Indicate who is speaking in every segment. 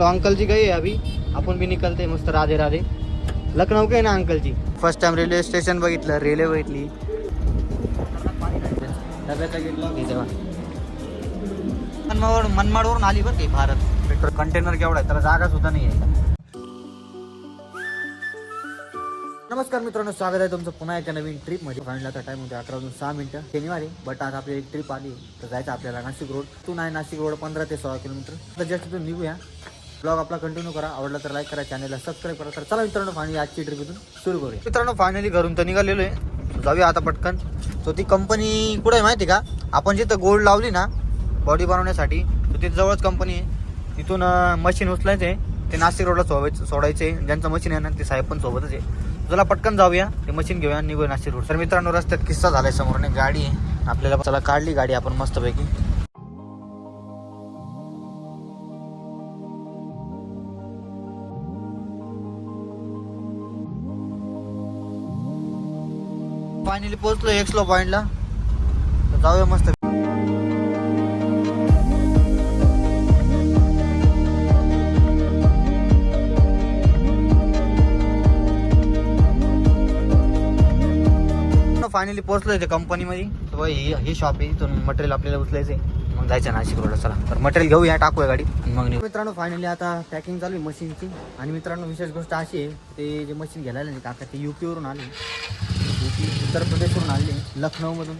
Speaker 1: एक अंकल जी है अभी। आपण बी निकलते मस्त राधे राधे। लखनऊ काय ना अंकलची फर्स्ट टाइम रेल्वे स्टेशन बघितलं रेल्वे बघितली. डब्याचा मनमाडवरून मनमाडवरून आली बरं की भारत. पेट्रोल कंटेनर केवढा आहे त्याला जागा सुद्धा नाही आहे नमस्कार मित्रांनो स्वागत आहे तुमचं पुन्हा एका नवीन ट्रिपमध्ये. फायनल आता टाइम होते अकरा वाजून सहा मिनिटं. शनिवारी बट आज आपली एक ट्रिप आली. तर जायचं आपल्याला नाशिक रोड तू नाही नाशिक रोड पंधरा ते सोळा किलोमीटर. तर जस्ट तिथून निघूया. ब्लॉग आपला कंटिन्यू करा. आवडला तर लाईक करा चॅनलला सबस्क्राईब करा. तर चला मित्रांनो फायनली आजची ट्रिप इथून सुरू करूया. मित्रांनो फायनली घरून तर निघालेलो आहे. जाऊया आता पटकन. तो ती कंपनी कुठे आहे माहिती का? आपण जिथं गोल्ड लावली ना बॉडी बनवण्यासाठी तर तिथे जवळच कंपनी आहे. तिथून मशीन उचलायचं. आहे ते नाशिक रोडला सोडायचं. आहे ज्यांचं मशीन आहे ना ते साहेब पण सोबतच आहे. चला पटकन जाऊया. ते मशीन घेऊया निघूया नाशिक रोड तर मित्रांनो रस्त्यात किस्सा झालाय समोर नाही गाडी आहे. आपल्याला चला काढली गाडी आपण मस्तपैकी. फायनली पोहोचलो एक्सलो पॉईंटला तर जाऊया मस्त. फायनली पोहोचलो इथे कंपनीमध्ये तर ही हे शॉप आहे इथून मटेरियल आपल्याला उचलायचं आहे मग जायचं नाशिक रोडला चला. तर मटेरियल घेऊया टाकूया गाडी. मग मित्रांनो फायनली आता पॅकिंग चालू आहे मशीनची. आणि मित्रांनो विशेष गोष्ट अशी आहे ते जे मशीन घ्यायला आले काका ते युपीवरून आले. की उत्तर प्रदेशवरून आले लखनौमधून.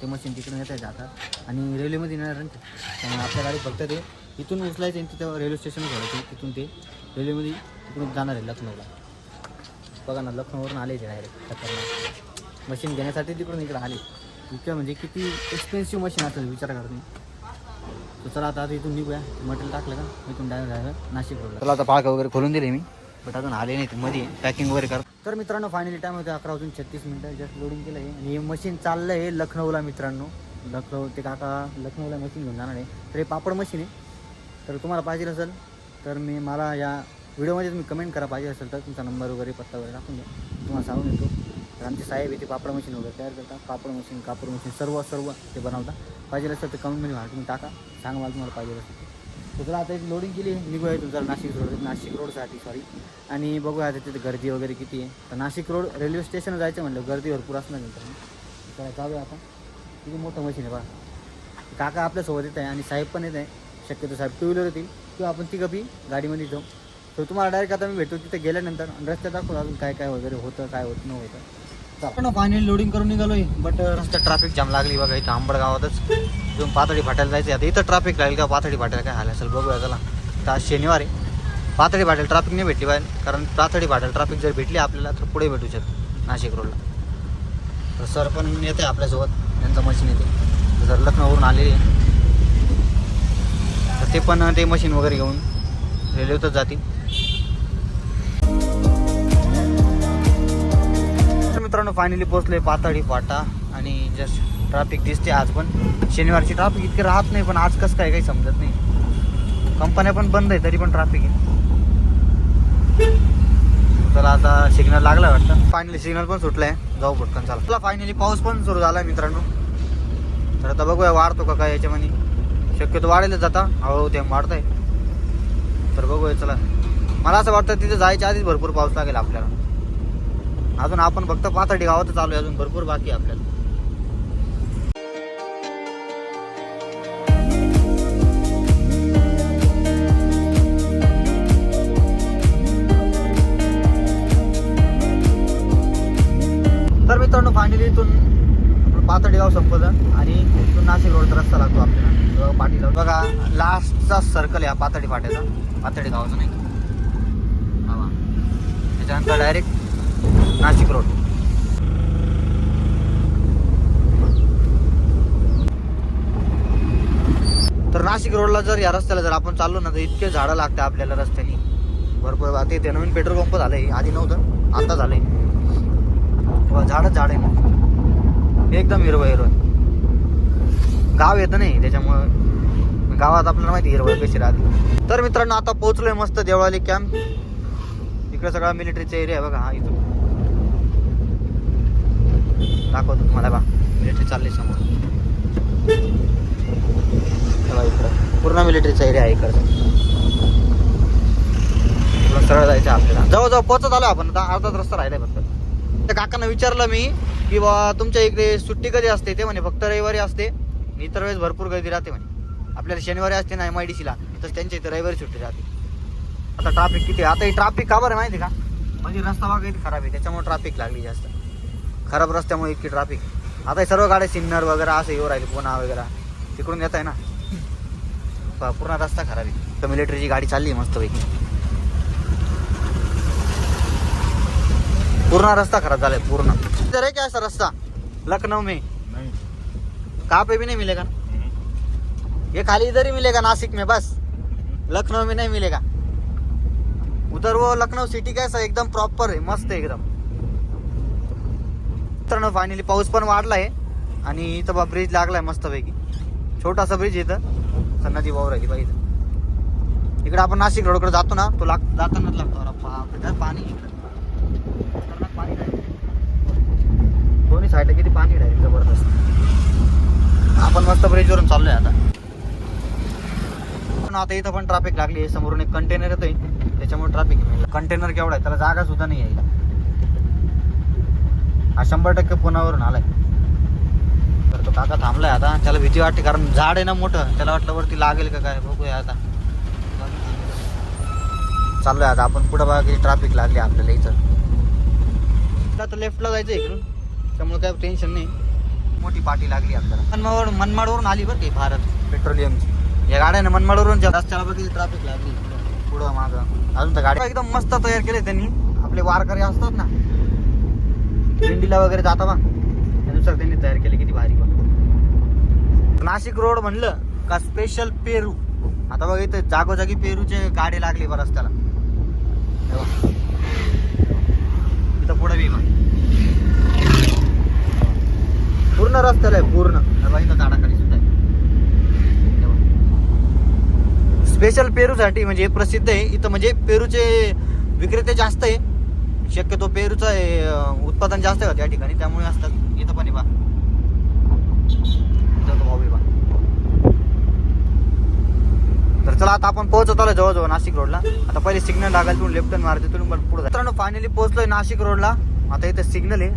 Speaker 1: ते मशीन तिकडून येत आहे जातात. आणि रेल्वेमध्ये येणार नाही त्यामुळे आपल्या गाडी फक्त ते इथून उचलायचं आणि तिथं रेल्वे स्टेशन सोडायचं. तिथून ते रेल्वेमध्ये तिकडून जाणार आहे लखनौला. बघा ना लखनौवरून आले ते डायरेक्ट खतरनाक. मशीन घेण्यासाठी तिकडून इकडे आले. इतकं म्हणजे किती एक्सपेन्सिव्ह मशीन असेल विचार करत नाही तर चला आता आता इथून निघूया. मटेरियल टाकलं का? इथून डायरेक्ट डायरेक्ट नाशिक चला आता पाळका वगैरे खोलून दिले मी. बट अजून आले नाही मध्ये पॅकिंग वगैरे कर तर मित्रांनो फायनली टाइम होते अकरा वाजून छत्तीस मिनटं. जस्ट लोडिंग केलं आहे आणि हे मशीन चाललं आहे लखनौला मित्रांनो. लखनौ ते काका लखनौला मशीन घेऊन जाणार आहे. तर हे पापड मशीन आहे. तर तुम्हाला पाहिजे असेल तर मी मला या व्हिडिओमध्ये तुम्ही कमेंट करा. पाहिजे असेल तर तुमचा नंबर वगैरे पत्ता वगैरे टाकून द्या. तुम्हाला सांगून येतो तर आमचे साहेब इथे पापड मशीन वगैरे तयार करतात. पापड मशीन कापड मशीन सर्व सर्व ते बनवतात. पाहिजे असेल तर कमेंटमध्ये मला तुम्ही टाका. सांगा मला तुम्हाला पाहिजे असेल तर तुला आता एक लोडिंग केली निघूया तुमचा नाशिक रोड नाशिक रोडसाठी सॉरी आणि बघूया आता तिथे गर्दी वगैरे किती आहे. तर नाशिक रोड रेल्वे स्टेशन जायचं म्हणलं गर्दी भरपूर असणार नंतर तर जाऊया आता. किती मोठं मशीन आहे बघा. काका आपल्यासोबत येत आहे आणि साहेब पण येत आहे. शक्यतो साहेब टू व्हीलर येतील. किंवा आपण ती कपी गाडीमध्ये जाऊ. तर तुम्हाला डायरेक्ट आता मी भेटतो तिथे गेल्यानंतर. रस्त्यात दाखवतो अजून काय काय वगैरे होतं काय होत न होतं. आपण फायनल लोडिंग करून निघालोय. बट रस्त्यात ट्रॅफिक जाम लागली बघा इथं आंबड गावातच. इथून पातळी फाटायला जायचं आता इथं ट्रॅफिक लागेल का? पातळी फाटायला काय हाल असेल बघूया चला. तर आज शनिवार आहे. पातळी फाटेल ट्रॅफिक नाही भेटली पाहिजे कारण पातळी फाटेल ट्रॅफिक जर भेटली आपल्याला तर पुढे भेटू शकतो. नाशिक रोडला तर सर पण येते आपल्यासोबत. त्यांचं मशीन येते. जर लखनौवरून आलेले आहे. तर ते पण ते मशीन वगैरे घेऊन. रेल्वेतच जातील. मित्रांनो फायनली पोहोचलोय पातळी फाटा. आणि जस्ट ट्रॅफिक दिसते आज पण. शनिवारची ट्रॅफिक इतकी राहत नाही पण आज कसं काय काही समजत नाही. कंपन्या पण बंद आहे तरी पण ट्रॅफिक आहे. चला आता सिग्नल लागला वाटतं. फायनली सिग्नल पण सुटलाय. जाऊ पटकन चला. तुला फायनली पाऊस पण सुरू झाला मित्रांनो. तर आता बघूया वाढतो का काय याच्यामध्ये. शक्यतो वाढेलच जाता हळूहळू ते वाढतंय. तर बघूया चला. मला असं वाटतं तिथे जायच्या आधीच भरपूर पाऊस लागेल आपल्याला. अजून आपण फक्त पाथर्डी गावातच आलोय अजून भरपूर बाकी आपल्याला. तर मित्रांनो फायनली इथून आपलं पाथर्डी गाव संपतं आणि इथून नाशिक रोड रस्ता लागतो आपल्याला. पाठीला बघा लास्टचा सर्कल आहे पाथर्डी फाट्याचा. पाथर्डी गावाचा नाही त्याच्यानंतर डायरेक्ट नाशिक रोड. तर नाशिक रोडला जर या रस्त्याला जर आपण चाललो ना तर इतके झाडं लागते आपल्याला रस्त्याने. भरपूर आता इथे नवीन पेट्रोल पंप झालंय. आधी नव्हतं आता झालंय. झाडच झाड आहे ना एकदम हिरवं हिरवं. गाव येतं नाही त्याच्यामुळं. गावात आपल्याला माहिती हिरवळ कशी राहते. तर मित्रांनो आता पोहोचलोय मस्त देवळाली कॅम्प इकडे सगळा मिलिटरीचा एरिया आहे बघा हा इथून. दाखवतो तुम्हाला बा मिलिटरी चालली समोर. इकडं. पूर्ण मिलिटरीचा एरिया आहे इकडचा. सरळ जायचं आपल्याला. जवळजवळ पोहोचत आलो आपण. आता अर्धाच रस्ता राहिलाय फक्त. त्या काकांना विचारलं मी की बा तुमच्या इकडे सुट्टी कधी असते ते म्हणे. फक्त रविवारी असते. मी इतर वेळेस भरपूर गर्दी राहते म्हणे. आपल्याला शनिवारी असते ना एम आय डी सीला तर त्यांच्या इथे रविवारी सुट्टी राहते. आता ट्राफिक किती आहे? आता ही ट्राफिक का बरं माहिती आहे का? म्हणजे रस्ता बघा खराब आहे. त्याच्यामुळे ट्राफिक लागली जास्त. खराब रस्त्यामुळे इतकी ट्राफिक आता हे सर्व गाड्या सिन्नर वगैरे असं येऊ राहिले पुणा वगैरे. तिकडून येत आहे ना पूर्ण रस्ता खराब आहे. तर मिलिटरीची गाडी चालली आहे मस्तपैकी. पूर्ण रस्ता खराब झालाय पूर्ण. इधर है क्या ऐसा रास्ता? लखनऊ में. कहाँ पे भी नहीं मिलेगा ये खाली इधर ही मिलेगा नासिक में बस. लखनऊ में नहीं मिलेगा. उधर वो लखनऊ सिटी कैसा एकदम प्रॉपर आहे मस्त आहे एकदम. मित्रांनो फायनली पाऊस पण वाढला आहे आणि इथं बा ब्रिज लागलाय मस्तपैकी. छोटासा ब्रिज इथं. तर नदी वाहू राहिली इथं. इकडे आपण नाशिक रोडकडे जातो ना तो लाग जातानाच लागतो. पाणी इकडं. पाणी दोन्ही साईडला किती पाणी डायरेक्ट जबरदस्त. आपण मस्त ब्रिजवरून चाललोय आता. पण आता इथं पण ट्रॅफिक लागली आहे. समोरून एक कंटेनर येतोय. त्याच्यामुळे ट्रॅफिक कंटेनर केवढा आहे? त्याला जागा सुद्धा नाही यायला हा शंभर टक्के पुण्यावरून आलाय. तर तो काका थांबलाय आता. त्याला भीती वाटते कारण झाड आहे ना मोठं. त्याला वाटलं वरती लागेल का काय? बघूया आता. चाललोय आता. आपण पुढे बघा किती ट्रॅफिक लागली आपल्याला इथं. आता लेफ्टला जायचं इकडून. त्यामुळे काय टेन्शन नाही. मोठी पाठी लागली आपल्याला. मनमाड मनमाडवरून आली बरं की भारत. पेट्रोलियमची. या गाड्याने मनमाडवरून रस्त्याला बघितली ट्रॅफिक लागली. इकडं, पुढं मागं. अजून तर गाडी एकदम मस्त तयार केले त्यांनी. आपले वारकरी असतात ना. दिंडीला वगैरे जाता बा त्यानुसार त्यांनी तयार केले किती भारी बा नाशिक रोड म्हणलं का स्पेशल पेरू. आता बघा इथं जागोजागी पेरूचे गाडी लागली बरं रस्त्याला. इथं पुढे बी पूर्ण रस्त्याला आहे पूर्ण. हे इथं झाडाखाली सुद्धा स्पेशल पेरूसाठी म्हणजे प्रसिद्ध आहे. इथं म्हणजे पेरूचे विक्रेते जास्त आहे. शक्यतो पेरूचं हे, उत्पादन जास्त आहे त्या ठिकाणी त्यामुळे असतात. इथं पण आहे बा इथं भाऊ बा तर चला आता आपण पोहोचत आलो जवळजवळ नाशिक रोडला. आता पहिले सिग्नल लागायला तुम्ही लेफ्ट टर्न मारते तुम्ही पण पुढे मित्रांनो फायनली पोहोचलोय नाशिक रोडला. आता इथे सिग्नल आहे.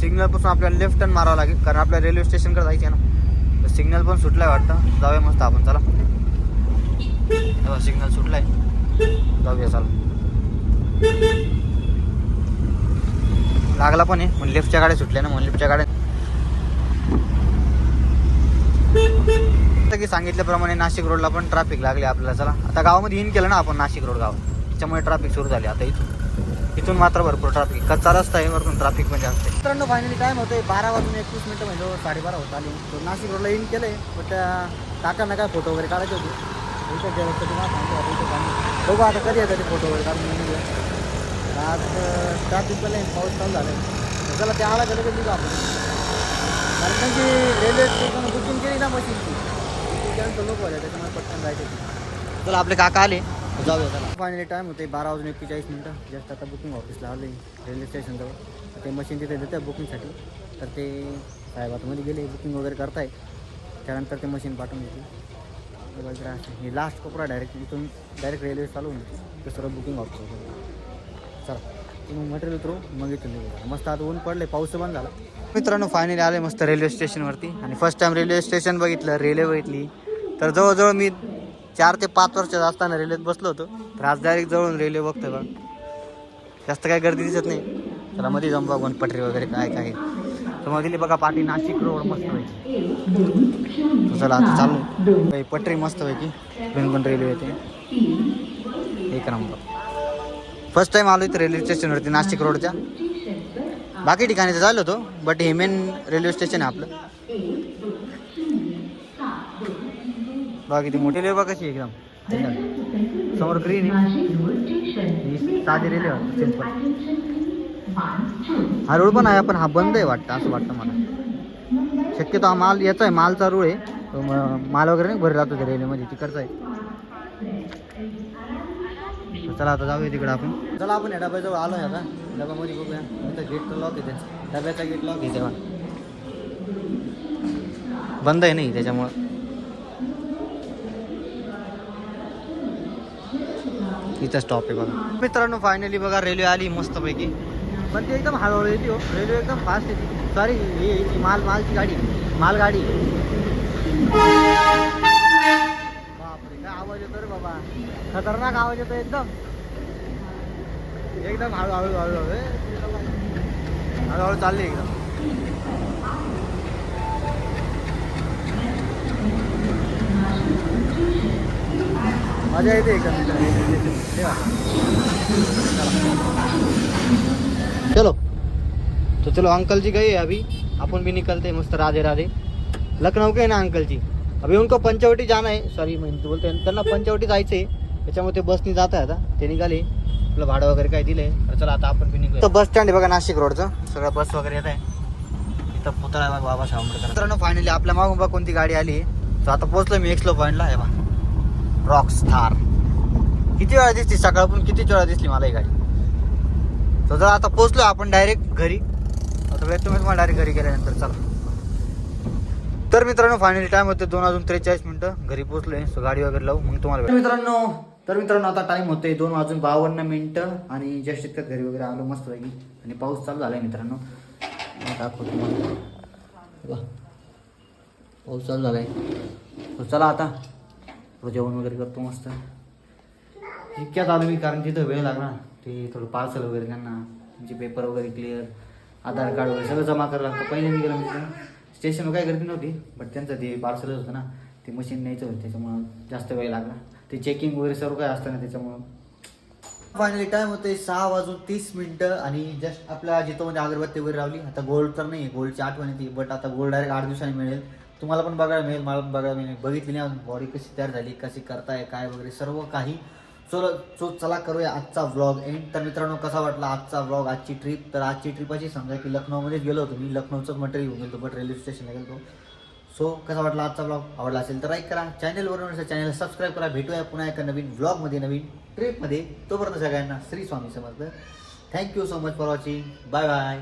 Speaker 1: सिग्नलपासून आपल्याला लेफ्ट टर्न मारावं लागेल कारण आपल्याला रेल्वे स्टेशनकडे जायचं आहे ना. तर सिग्नल पण सुटलाय वाटतं. जाऊया मस्त आपण चला. सिग्नल सुटलाय. जाऊया चला. लागला पण आहे म्हणून लेफ्टच्या गाड्या सुटल्या ना म्हणून लेफ्टच्या गाड्या की सांगितल्याप्रमाणे नाशिक रोडला पण ट्रॅफिक लागले आपल्याला. चला आता गावामध्ये इन केलं ना आपण नाशिक रोड गाव त्याच्यामुळे ट्रॅफिक सुरू झाली आता इथून. इथून मात्र भरपूर ट्रॅफिक कच्चा रस्ता आहे वरतून ट्रॅफिक म्हणजे असते मित्रांनो फायनली टाइम होतोय. बारा वाजून एकवीस मिनिटं म्हणजे साडेबारा होत आली. तर नाशिक रोडला इन आहे पण त्या काकांना काय फोटो वगैरे काढायचे होते? इथं गेलं तर आता बघू आता कधी येतात ते फोटो वगैरे काढून. आज ट्रॅफिक पण पाऊस चालू झाला आहे ते आला आपण कारण रेल्वे स्टेशन बुकिंग केली ना मशीनची त्यानंतर लोक त्याच्यामुळे पटकन जायचे चला आपले काका आले जाऊया चला फायनली टाईम होते बारा वाजून एक्केचाळीस मिनटं। जस्ट आता बुकिंग ऑफ़िस ऑफिसला आले रेल्वे स्टेशनजवळ ते मशीन तिथे देते बुकिंगसाठी तर ते साहेब आता मध्ये गेले बुकिंग वगैरे करताय त्यानंतर ते मशीन पाठवून देते हे। वगैरे हे लास्ट कोपरा डायरेक्ट इथून डायरेक्ट रेल्वे चालू जाते. ते सर्व बुकिंग ऑफ़िस चला. तुम्ही मटेरियल उतरू मग इथून निघू मस्त आता ऊन पडले पाऊस बंद झाला. मित्रांनो फायनली आले मस्त रेल्वे स्टेशनवरती आणि फर्स्ट टाइम रेल्वे स्टेशन बघितलं रेल्वे बघितली. तर जवळजवळ मी चार ते पाच वर्ष असताना रेल्वेत बसलो होतो. तर आज डायरेक्ट जवळून रेल्वे बघतोय बघ. जास्त काय गर्दी दिसत नाही. त्याला मध्ये जाऊन बघून पटरी वगैरे काय काय तर मग दिली बघा पाठी नाशिक रोड मस्त पैकी. चला आता चालू. पटरी मस्त पैकी. पण रेल्वे येते. एक नंबर. फर्स्ट टाइम आलो इथे रेल्वे स्टेशनवरती नाशिक रोडच्या बाकी ठिकाणी तर झालं होतो बट हे मेन रेल्वे स्टेशन आहे आपलं. बाकी ती मोठी रेल्वे कशी आहे एकदम. समोर ग्रीन साधी रेल्वे सिंपल हा रोड पण आहे पण हा बंद आहे वाटतं असं वाटतं मला. शक्यतो हा माल याचा आहे मालचा रोड आहे. माल वगैरे नाही भरला जातो रेल्वेमध्ये तिकडचा आहे. चला आता जाऊया तिकडे आपण. चला आपण या डब्याजवळ आलो आहे आता डब्यामध्ये बघूया. इथं गेट तर लॉक त्यांचं डब्याचा गेट लॉक तेव्हा. बंद आहे नाही त्याच्यामुळं. इथं स्टॉप आहे बघा. मित्रांनो फायनली बघा रेल्वे आली मस्तपैकी. पण ती एकदम हळूहळू येते हो. रेल्वे एकदम फास्ट येते. सॉरी माल मालची गाडी. मालगाडी. आवाज येतो रे बाबा. खतरनाक आवाज येतो एकदम. एकदम हळू हळू हळू हळू हळूहळू चालली एकदम. मजा येते एकदम. चलो. तो चलो अंकल जी गए अभी. अपन भी निकलते मस्त राधे राधे लखनऊ के ना अंकल जी अभी उनको पंचवटी जाना है। सॉरी मैं हिंदी बोलते हैं त्यांना पंचवटी जायचं आहे त्याच्यामुळे ते बसनी जात आहे आता. ते निघाले. आपलं भाडं वगैरे काय दिलंय. तर चला आता आपण बी निघूया. बस स्टँड आहे बघा नाशिक रोडचं सगळं बस वगैरे येत आहे. इथं पुतळा आहे बघा बाबासाहेब आंबेडकर मित्रांनो फायनली आपल्या मागून बघा कोणती गाडी आली. तर आता पोहोचलो मी एक्सलो पॉईंटला आहे बा रॉक्स थार किती वेळा दिसली? सकाळपासून किती वेळा दिसली मला ही गाडी? तर जर आता पोहोचलो आपण डायरेक्ट घरी. आता वेळ तुम्ही तुम्हाला डायरेक्ट घरी गेल्यानंतर. चला. तर मित्रांनो फायनली टाइम होते दोन वाजून त्रेचाळीस मिनिटं. घरी पोहोचलोय सो गाडी वगैरे लावू मग तुम्हाला मित्रांनो तर मित्रांनो आता टाइम होते दोन वाजून बावन्न मिनिटं आणि जस्ट इतक्यात घरी वगैरे आलो मस्त पैकी. आणि पाऊस चालू झालाय मित्रांनो. दाखवतो तुम्हाला. पाऊस चालू झालाय. तर चला आता. जेवण वगैरे करतो मस्त. इतक्यात आलो मी कारण तिथं वेळ लागला. ते थोडं पार्सल वगैरे त्यांना त्यांचे पेपर वगैरे क्लिअर आधार कार्ड वगैरे सगळं जमा करायला लागतं. पहिले मी गेलो मित्र स्टेशनवर काय गर्दी नव्हती बट त्यांचं ते पार्सलच होतं ना ते मशीन न्यायचं होतं त्याच्यामुळं जास्त वेळ लागला. ते चेकिंग वगैरे सर्व काय असतं ना त्याच्यामुळं. फायनली टाइम होते सहा वाजून तीस मिनिटं आणि जस्ट आपल्या जिथं म्हणजे अगरबत्ती वगैरे लावली आता गोल्ड तर नाही गोल्डची आठवण येते बट आता गोल्ड डायरेक्ट आठ दिवसांनी मिळेल. तुम्हाला पण बघायला मिळेल मला पण बघायला मिळेल. बघितली नाही बॉडी कशी तयार झाली कशी करताय काय वगैरे सर्व काही चलो सो चला करूया आजचा व्लॉग एंड तर मित्रांनो कसा वाटला आजचा व्लॉग आजची ट्रिप तर आजची ट्रिप अशी समजा की लखनौमध्येच गेलो होतो मी. लखनौचं मटेरियल घेऊन गेलो बट रेल्वे स्टेशनला गेलो सो कसा वाटला आजचा ब्लॉग आवडला असेल तर लाईक करा. चॅनलवरून असेल चॅनलला सबस्क्राईब करा. भेटूया पुन्हा एका नवीन ब्लॉगमध्ये नवीन ट्रिपमध्ये तोपर्यंत सगळ्यांना Shri Swami Samarth. Thank you so much for watching bye bye